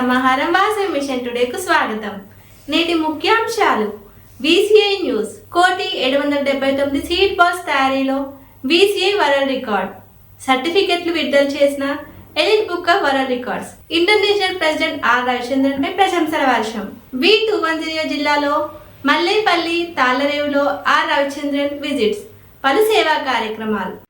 సమాహారం వాసే మిషన్ టుడేకు స్వాగతం. నేటి ముఖ్యాంశాలు. విసిఐ న్యూస్ కోటి ఏడు వందల డెబ్బై తొమ్మిది సీట్ బాస్ తయారీలో విసిఐ వరల్డ్ రికార్డ్. సర్టిఫికెట్లు విడుదల చేసిన elite book of world records. International president R Ravichandran పై ప్రశంసల వర్షం. వి టూ వన్ జీరో జిల్లాలో మల్లేపల్లి తాళరేవులో ఆర్ రవిచంద్రన్ విజిట్స్. పలు సేవా కార్యక్రమాలు.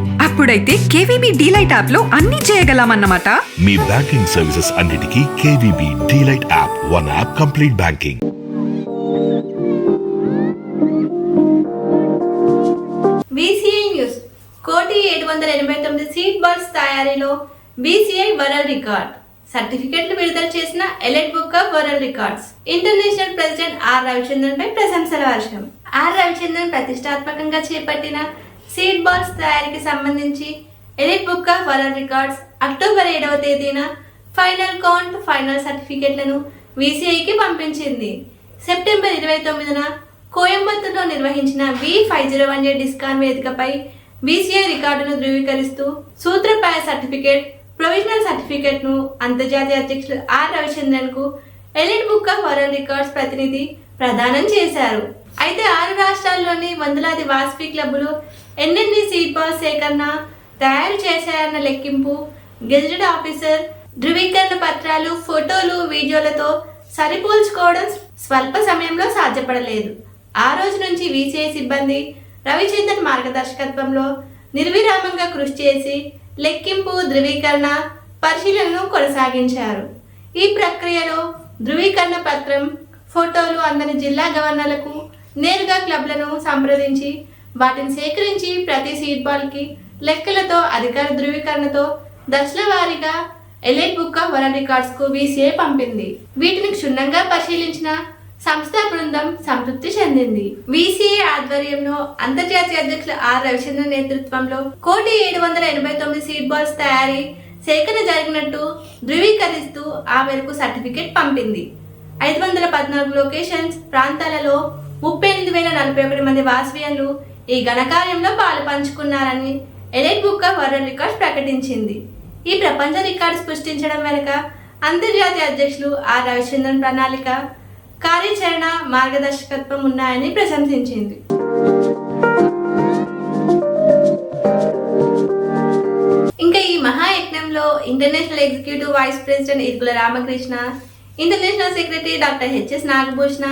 అప్పుడైతే కేవీబీ డీలైట్ యాప్లో అన్ని చేయగలమన్నమాట. మీ బ్యాంకింగ్ సర్వీసెస్ అన్నిటికీ KVB delight app one app complete banking. BCI news. కోటి ఏడు వందల ఎనభై తొమ్మిది సీట్ బాల్స్ తయారీలో బీసీఐ వరల్డ్ రికార్డ్. సర్టిఫికెట్లు విడుదల చేసిన elite book of world records. International president R Ravichandran పై ప్రశంసల వర్షం. ఆర్ రవిచంద్రన్ ప్రతిష్టాత్మకంగా చేపట్టిన సీడ్ బాల్స్ తయారీకి సంబంధించి elite book of world records October ఏడవ తేదీన ఫైనల్ కౌంట్ ఫైనల్ సర్టిఫికెట్లను వీసీఐకి పంపించింది. సెప్టెంబర్ ఇరవై తొమ్మిదిన కోయంబత్తూరులో నిర్వహించిన V five zero one J డిస్కాన్ వేదికపై బీసీఐ రికార్డును ధృవీకరిస్తూ సూత్రప్రాయ సర్టిఫికేట్ ప్రొవిజనల్ సర్టిఫికేట్ను అంతర్జాతీయ అధ్యక్షులు R రవిచంద్రన్కు elite book of world records ప్రతినిధి ప్రదానం చేశారు. అయితే ఆరు రాష్ట్రాల్లోని వందలాది వాస్పీ క్లబ్బులు ఎన్నెన్ని సీట్ బాల్ సేకరణ తయారు చేశారన్న లెక్కింపు గెజెటెడ్ ఆఫీసర్ ధృవీకరణ పత్రాలు ఫోటోలు వీడియోలతో సరిపోల్చుకోవడం స్వల్ప సమయంలో సాధ్యపడలేదు. ఆ రోజు నుంచి వీసీఐ సిబ్బంది రవిచంద్రన్ మార్గదర్శకత్వంలో నిర్విరామంగా కృషి చేసి లెక్కింపు ధృవీకరణ పరిశీలనను కొనసాగించారు. ఈ ప్రక్రియలో ధృవీకరణ పత్రం ఫోటోలు అందని జిల్లా గవర్నర్లకు నేరుగా క్లబ్లను సంప్రదించి వాటిని సేకరించి ప్రతి సీట్ బాల్కి లెక్కలతో అధికార ధృవీకరణతో దశల వారీగా ఎలైట్ బుక్ ఆఫ్ వరల్డ్ రికార్డ్స్కు వీసీఏ పంపింది. వీటిని క్షుణ్ణంగా పరిశీలించిన సంస్థ బృందం సంతృప్తి చెందింది. వీసీఏ ఆధ్వర్యంలో అంతర్జాతీయ అధ్యక్షులు ఆర్ రవిచంద్రన్ నేతృత్వంలో కోటి ఏడు వందల ఎనభై తొమ్మిది సీట్ బాల్స్ తయారీ సేకరణ జరిగినట్టు ధృవీకరిస్తూ ఆ మేరకు సర్టిఫికేట్ పంపింది. ఐదు వందల పద్నాలుగు లొకేషన్స్ ప్రాంతాలలో ముప్పై ఎనిమిది వేల నలభై ఒకటి మంది వాసవ్యాలు ఈ ఘనకార్యంలో పాలు పంచుకున్నారని elite book of world records ప్రకటించింది. ఈ ప్రపంచ రికార్డు సృష్టించడం వెనుక అంతర్జాతీయ అధ్యక్షులు ఆర్ రవిచంద్రన్ ప్రణాళిక కార్యాచరణ మార్గదర్శకత్వం ఉన్నాయని ప్రశంసించింది. ఇంకా ఈ మహాయజ్ఞంలో international executive vice president Irukula Ramakrishna international secretary doctor H S Nagabhushana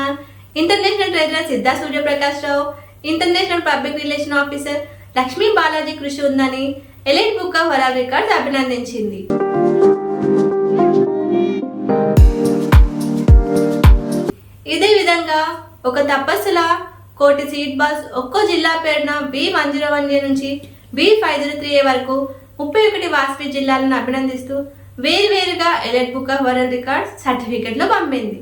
international treasurer Siddha Suryaprakash Rao international public relation officer Lakshmi Balaji కృషి ఉందని elite book of world records అభినందించింది. ఇదే విధంగా ఒక తపస్సుల కోటి సీట్ బస్ ఒక్కో జిల్లా పేరున B one zero one A నుంచి B five zero three A వరకు ముప్పై ఒకటి వాస్పి జిల్లాలను అభినందిస్తూ వేరువేరుగా elite book of world records సర్టిఫికెట్లు పంపింది.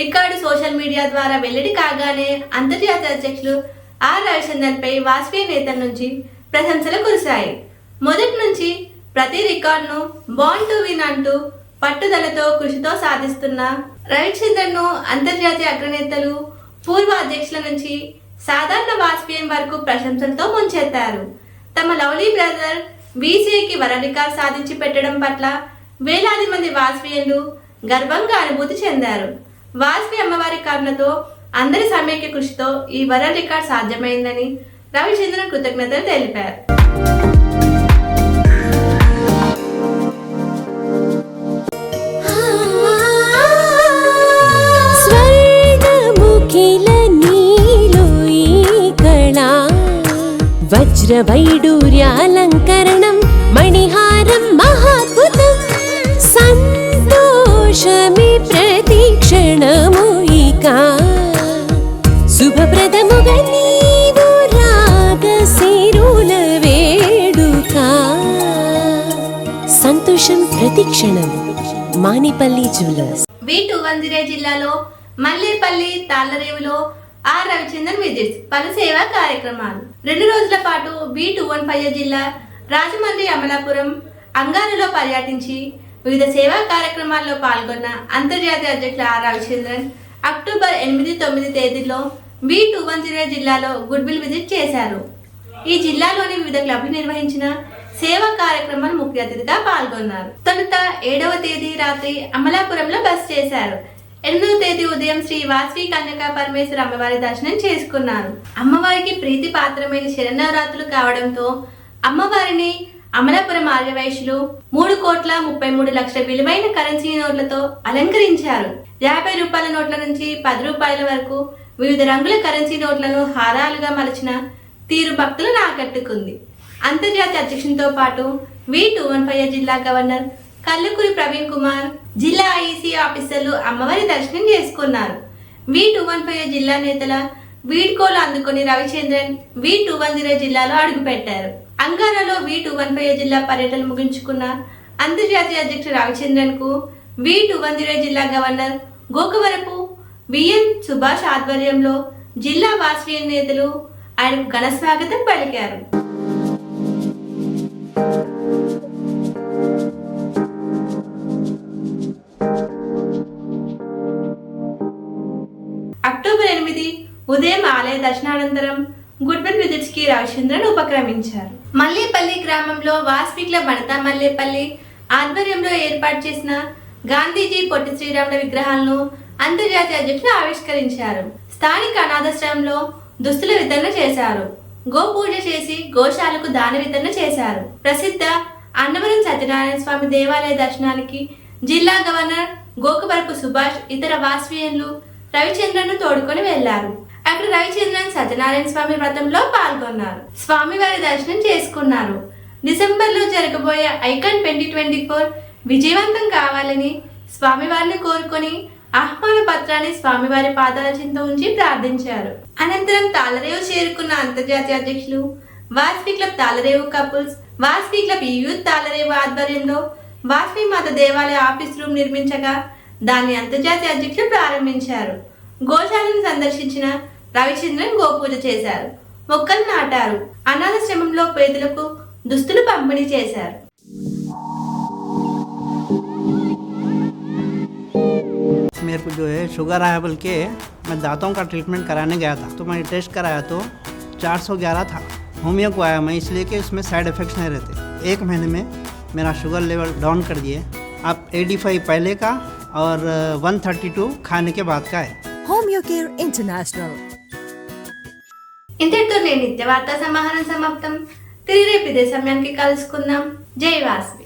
రికార్డు సోషల్ మీడియా ద్వారా వెల్లడి కాగానే అంతర్జాతీయ అధ్యక్షులు ఆర్ రవిచంద్రన్ పై వాజ్పేయి నేతల నుంచి ప్రశంసలు కురిశాయి. మొదటి నుంచి ప్రతి రికార్డును బాన్ టు విన్ అంటూ పట్టుదలతో కృషితో సాధిస్తున్న రవిచంద్రన్ను అంతర్జాతీయ అగ్రనేతలు పూర్వ అధ్యక్షుల నుంచి సాధారణ వాజ్పేయి వరకు ప్రశంసలతో ముంచెత్తారు. తమ లవ్లీ బ్రదర్ బీసీకి వర రికార్డు సాధించి పెట్టడం పట్ల వేలాది మంది వాజ్పేయులు గర్వంగా అనుభూతి చెందారు. వాజ్పేయి అమ్మవారి కారణతో అందరి సమైక్య కృషితో ఈ వర రికార్డ్ సాధ్యమైందని రవిచంద్రన్ కృతజ్ఞతలు తెలిపారు. వజ్రవైడూర్యాలంకరణం మణిహారం మహాద్భుతం సంతోషమి ప్రతిక్షణము ఇక. శుభప్రదముగా నీవు వేడుక. సంతోషం ప్రతిక్షణం మానిపల్లి జ్యువెలర్స్. వి టూ జిల్లాలో మల్లేపల్లి తాళ్ళరేవులో ఆర్ రవిచంద్రన్ విజిట్స్ పలు సేవా కార్యక్రమాలు. రెండు రోజుల పాటు బి టూ వన్ ఫైవ్ జిల్లా రాజమండ్రి అమలాపురం అంగారులో పర్యటించి వివిధ సేవా కార్యక్రమాల్లో పాల్గొన్న అంతర్జాతీయ అధ్యక్షులు ఆర్ రవిచంద్రన్ అక్టోబర్ ఎనిమిది తొమ్మిది తేదీలో బి టూ వన్ జీరో జిల్లాలో గుడ్విల్ విజిట్ చేశారు. ఈ జిల్లాలోని వివిధ క్లబ్లు నిర్వహించిన సేవా కార్యక్రమాలు ముఖ్య అతిథిగా పాల్గొన్నారు. తొలుత ఏడవ తేదీ రాత్రి అమలాపురంలో బస్ చేశారు. ఎనిమిదవ తేదీ ఉదయం శ్రీ వాసవి కన్యకా పరమేశ్వర అమ్మవారి దర్శనం చేసుకున్నారు. అమ్మవారికి ప్రీతి పాత్రమైన శరణవరాత్రులు కావడంతో అమ్మవారిని అమలాపురం ఆర్యవైశ్యులు మూడు కోట్ల ముప్పై మూడు లక్షల విలువైన కరెన్సీ నోట్లతో అలంకరించారు. యాభై రూపాయల నోట్ల నుంచి పది రూపాయల వరకు వివిధ రంగుల కరెన్సీ నోట్లను హారాలుగా మలచిన తీరు భక్తులను ఆకట్టుకుంది. అంతర్జాతీయ అధ్యక్షునితో పాటు వి టూ వన్ ఫైవ్ జిల్లా గవర్నర్ కల్లుకురి ప్రవీణ్ కుమార్ జిల్లా ఐసీ ఆఫీసర్లు అమ్మవారి దర్శనం చేసుకున్నారు. వి టూ వన్ ఫైవ్ జిల్లా నేతల వీడ్కోలు అందుకుని Ravichandran V two one zero జిల్లాలో అడుగుపెట్టారు. అంగారాలో వి టూ వన్ ఫైవ్ జిల్లా పర్యటన ముగించుకున్న అంతర్జాతీయ అధ్యక్షుడు రవిచంద్రన్కు వి టూ వన్ జీరో జిల్లా governor Gokavarapu V N Subhash ఆధ్వర్యంలో జిల్లా వాసవీయ నేతలు ఆయనకు ఘన స్వాగతం పలికారు. అక్టోబర్ ఎనిమిది ఉదయం ఆలయ దర్శనానంతరం గుడ్బన్ విజిట్స్కి రవిచంద్రన్ ఉపక్రమించారు. మల్లేపల్లి గ్రామంలో వాస్పి భర్త మల్లేపల్లి ఆధ్వర్యంలో ఏర్పాటు చేసిన గాంధీజీ పొట్టి శ్రీరాముల విగ్రహాలను అంతర్జాతీయ అధ్యక్షులు ఆవిష్కరించారు. స్థానిక అనాథాశ్రమంలో దుస్తుల వితరణ చేశారు. గోపూజ చేసి గోశాలకు దాన వితరణ చేశారు. ప్రసిద్ధ అన్నవరం సత్యనారాయణ స్వామి దేవాలయ దర్శనానికి జిల్లా గవర్నర్ గోకవరపు సుభాష్ ఇతర వాస్వీయన్లు రవిచంద్రను తోడుకొని వెళ్ళారు. అక్కడ రవిచంద్రన్ సత్యనారాయణ స్వామి వ్రతంలో పాల్గొన్నారు. స్వామివారి దర్శనం చేసుకున్నారు. డిసెంబర్లో జరగబోయే ఐకాన్ ట్వంటీ ట్వంటీ ఫోర్ విజయవంతం కావాలని స్వామివారిని కోరుకొని ఆహ్వాన పత్రాన్ని స్వామివారి పాదాల చింత ఉంచి ప్రార్థించారు. అనంతరం తాలరేవు చేరుకున్న అంతర్జాతీయ అధ్యక్షులు Vasavi club Talarevu couples Vasavi club youth Talarevu ఆధ్వర్యంలో వాస్వి మాత దేవాలయ ఆఫీస్ రూమ్ నిర్మించగా దాన్ని అంతర్జాతీయ అధ్యక్షులు ప్రారంభించారు. గోశాలను సందర్శించిన రవిచంద్రన్ గోపూజ చేశారు మొక్కలు నాటారు అనాథాశ్రమంలో పేదలకు దుస్తులు పంపిణీ చేశారు मेरे को जो है शुगर आया बोल के मैं दांतों का ट्रीटमेंट कराने गया था तो मैंने टेस्ट कराया तो 411 था होमियो को आया मैं इसलिए कि उसमें साइड इफ़ेक्ट्स नहीं रहते एक महीने में मेरा शुगर लेवल डाउन कर दिए अब 85 पहले का और 132 खाने के बाद का है Home Your Care International. ఇంతటితో నేను నిత్యవార్త సమాహారం సమాప్తం. తిరిగి రేపు ఇదే సమయానికి కలుసుకుందాం. జై వాసు